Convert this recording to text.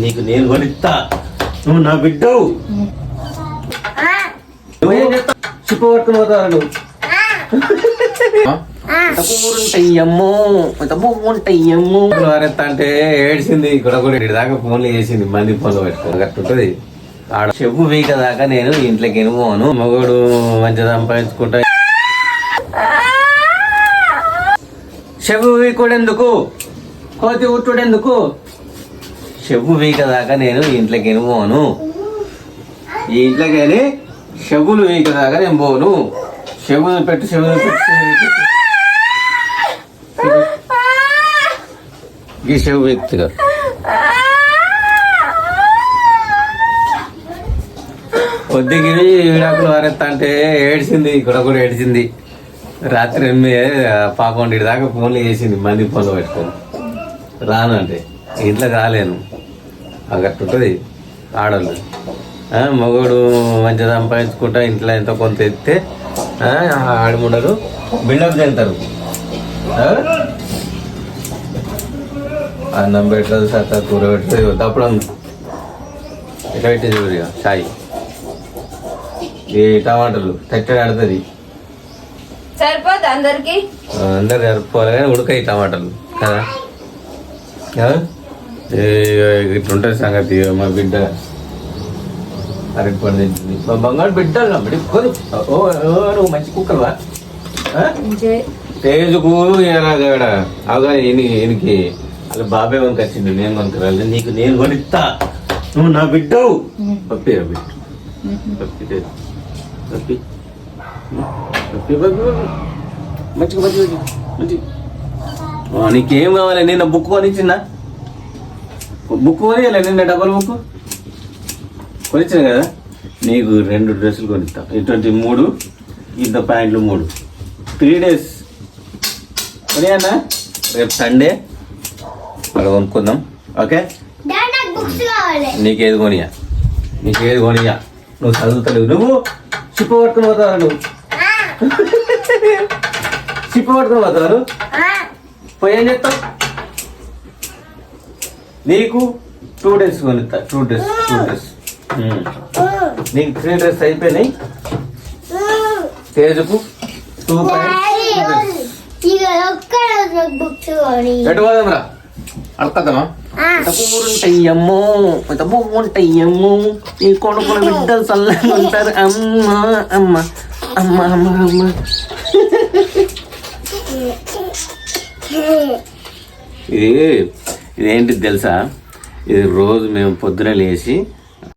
నీకు నేను కొనిస్తా నువ్వు నా బిడ్డవు. నువ్వేం చేస్తావు? చిప్పు పట్టుకుని పోతావు నువ్వు ఎంత బాగుంటాయమ్మో ఎంత అంటే ఏడ్చింది ఇక్కడ కూడా దాకా ఫోన్లు చేసింది మంది ఫోన్లు పెట్టుకో గట్టుంటది ఆడ చెప్పు వీక దాకా నేను ఇంట్లోకి వెళ్ళిపోను మగోడు మంచి సంపాదించుకుంటా. చెప్పు వీకుడు ఎందుకు కోతి ఉట్టుడు ఎందుకు చెప్పు వీకదాకా నేను ఇంట్లోకి ఎనుకోను ఈ ఇంట్లోకి వెళ్ళి చెవులు వీకదాకా నేను పోను. చెవులు పెట్టు చెవులు పెట్టు ఈ చెవు వ్యక్తిగా కొద్దిగా విడాకులు వారెత్తా అంటే ఏడ్చింది ఇక్కడ కూడా ఏడ్చింది. రాత్రి ఎనిమిది పాపం దాకా ఫోన్లు చేసింది మంది ఫోన్లు పెట్టుకొని. రాను అంటే ఇంట్లో రాలేను. అగట్టుంటుంది ఆడవాళ్ళు ఆ, మగవాడు మంచిగా సంపాదించుకుంటా ఇంట్లో ఎంతో కొంత ఎత్తే ఆ, ఆడముండరు బిల్డప్ తింటారు? అన్నం పెట్టదు సత్తా కూర పెట్టదు తప్పుడు ఎట్లా పెట్టి చూడు ఇక చాయ్. ఈ టమాటాలు తట్టడి ఆడుతుంది. సరిపోద్ది అందరికి? అందరు జరుపుకోవాలి కానీ ఉడకాయి టమాటాలు కదా? కదా? ఏ, ఇట్లా ఉంటుంది సంగతి మా బిడ్డ. అరటి పండు తింటుంది. మా బంగారు బిడ్డలు. ఓ నువ్వు మంచి కుక్కలువా? తేజుకు ఏనాగడ అవగా ఈయనకి అలా బాబాయ్ వనికి వచ్చిండు నేను కొనుక్కరాలి నీకు నేను కొనిస్తా నువ్వు నా బిడ్డవు. పప్పి బిడ్డ పప్పి. పప్పి. పప్పి పప్పి మంచిగా మంచిగా ఆ, నీకేం కావాలి? నిన్న బుక్ కొనిచ్చిందా? బుక్ కొనియాలి నిన్న డబల్ బుక్? కొనిచ్చాను కదా? నీకు రెండు డ్రెస్సులు కొనిస్తా. ఇటువంటి మూడు ఇంత ప్యాంట్లు మూడు. త్రీ డేస్ కొనియన్నా రేపు సండే అక్కడ కొనుక్కుందాం. ఓకే? నీకేది కొనియా? నీకేది కొనియా? నువ్వు చదువుతలేవు. నువ్వు చిప్ప పట్టుకుని పోతావు నువ్వు? చిప్ప పట్టుకుని పోతావు పోయి ఏం చెప్తావు నీకు టూ డేస్ కొనిస్తా టూ డేస్ టూ డేస్ నీకు త్రీ డేస్ అయిపోయినాయి. తేజుకు టూ ఎటు పోదాంరా అడకద్దామా బాగుంటాయమ్మో ఎంత బాగుంటాయమ్మో ఈ కొడుకుల బిడ్డలు చల్లగా ఉంటారు. అమ్మ అమ్మ అమ్మ అమ్మ అమ్మ. ఇది ఇదేంటి తెలుసా? ఇది రోజు మేము పొద్దున లేచి